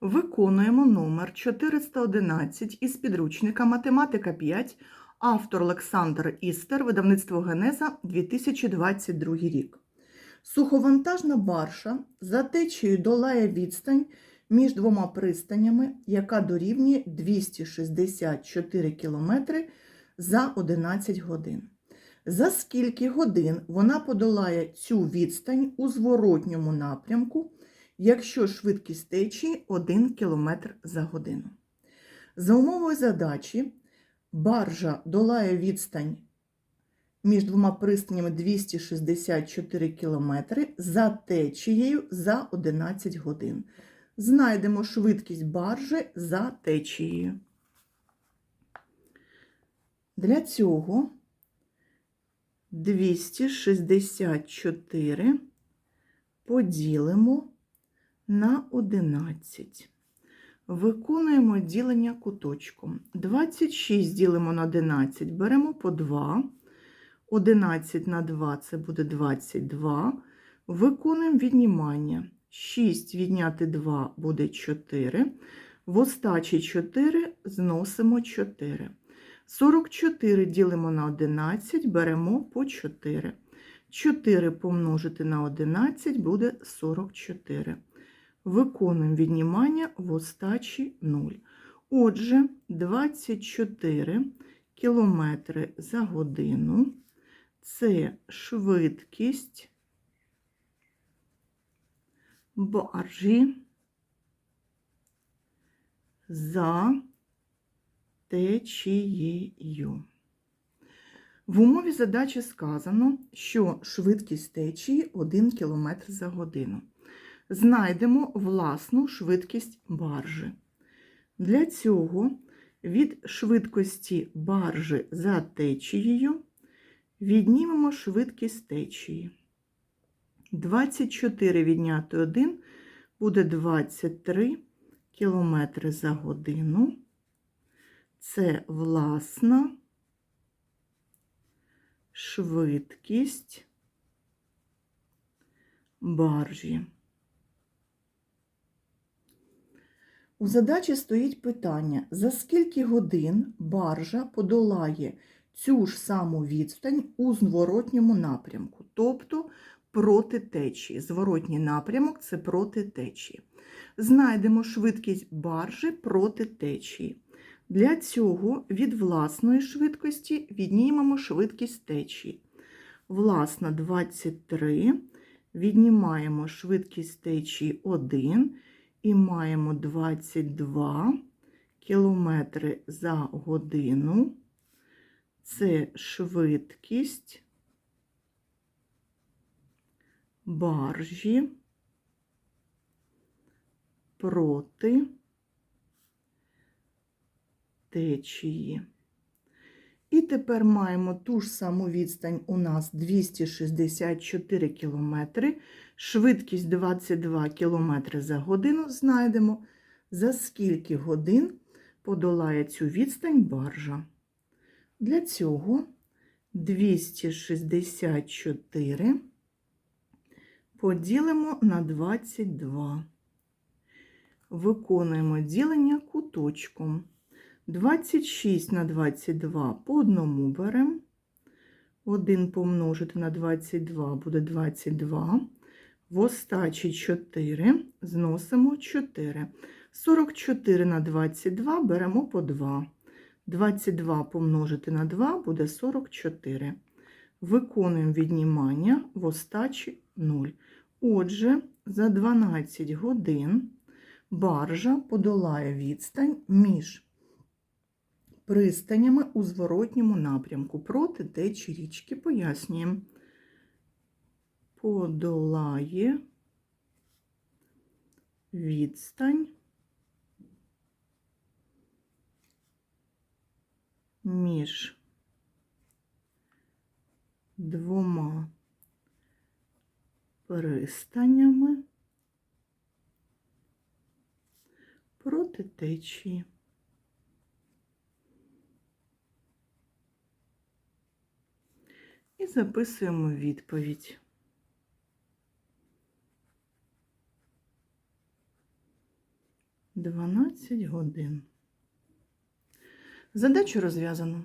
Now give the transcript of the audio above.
Виконуємо номер 411 із підручника Математика 5, автор Олександр Істер, видавництво Генеза 2022 рік. Суховантажна барша за течією долає відстань між двома пристанями, яка дорівнює 264 км за 11 годин. За скільки годин вона подолає цю відстань у зворотньому напрямку, якщо швидкість течії 1 км за годину. За умовою задачі, баржа долає відстань між двома пристанями 264 км за течією за 11 годин. Знайдемо швидкість баржі за течією. Для цього 264 поділимо на 11. Виконуємо ділення куточком. 26 ділимо на 11, беремо по 2. 11 на 2 це буде 22. Виконуємо віднімання. 6 відняти 2 буде 4. В остачі 4 зносимо 4. 44 ділимо на 11, беремо по 4. 4 помножити на 11 буде 44. Виконуємо віднімання в остачі 0. Отже, 24 км за годину це швидкість баржі за течією. В умові задачі сказано, що швидкість течії 1 км за годину. Знайдемо власну швидкість баржі. Для цього від швидкості баржі за течією віднімемо швидкість течії. 24 відняти 1 буде 23 км за годину. Це власна швидкість баржі. У задачі стоїть питання, за скільки годин баржа подолає цю ж саму відстань у зворотньому напрямку, тобто проти течії. Зворотній напрямок це проти течії. Знайдемо швидкість баржі проти течії. Для цього від власної швидкості віднімемо швидкість течії. Власна 23, віднімаємо швидкість течії 1 і маємо 22 км за годину. Це швидкість баржі проти течії. І тепер маємо ту ж саму відстань у нас 264 км, швидкість 22 км за годину знайдемо, за скільки годин подолає цю відстань баржа. Для цього 264 поділимо на 22. Виконуємо ділення куточком. 26 на 22 по одному беремо. 1 помножити на 22 буде 22. В остачі 4 зносимо 4. 44 на 22 беремо по 2. 22 помножити на 2 буде 44. Виконуємо віднімання в остачі 0. Отже, за 12 годин баржа подолає відстань між пристанями у зворотньому напрямку проти течії річки. Пояснюємо. Подолає відстань між двома пристанями проти течії. Записуємо відповідь. 12 годин. Задачу розв'язано.